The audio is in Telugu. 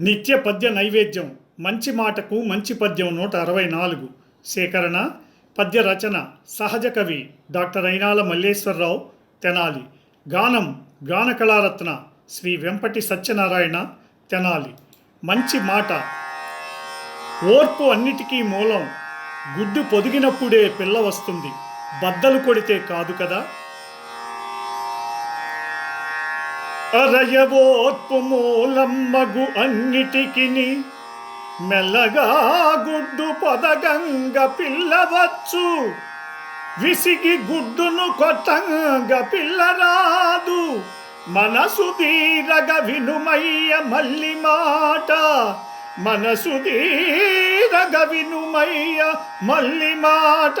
నిత్య పద్య నైవేద్యం మంచి మాటకు మంచి పద్యం నూట అరవై నాలుగు. సేకరణ పద్య రచన సహజ కవి డాక్టర్ అయినాల మల్లేశ్వరరావు తెనాలి. గానం గాన కళారత్న శ్రీ వెంపటి సత్యనారాయణ తెనాలి. మంచి మాట. ఓర్పు అన్నిటికీ మూలం. గుడ్డు పొదిగినప్పుడే పిల్ల వస్తుంది. బద్దలు కొడితే కాదు కదా? అరయవోత్పుమూలమ్మగు అన్నిటికిని మెల్లగా గుడ్డు పొదగంగ పిల్లవచ్చు. విసిగి గుడ్డును కొట్టంగ పిల్లరాదు. మనసు తీరగ వినుమయ్య మల్లి మాట. మనసు తీరగ వినుమయ్య మల్లి మాట.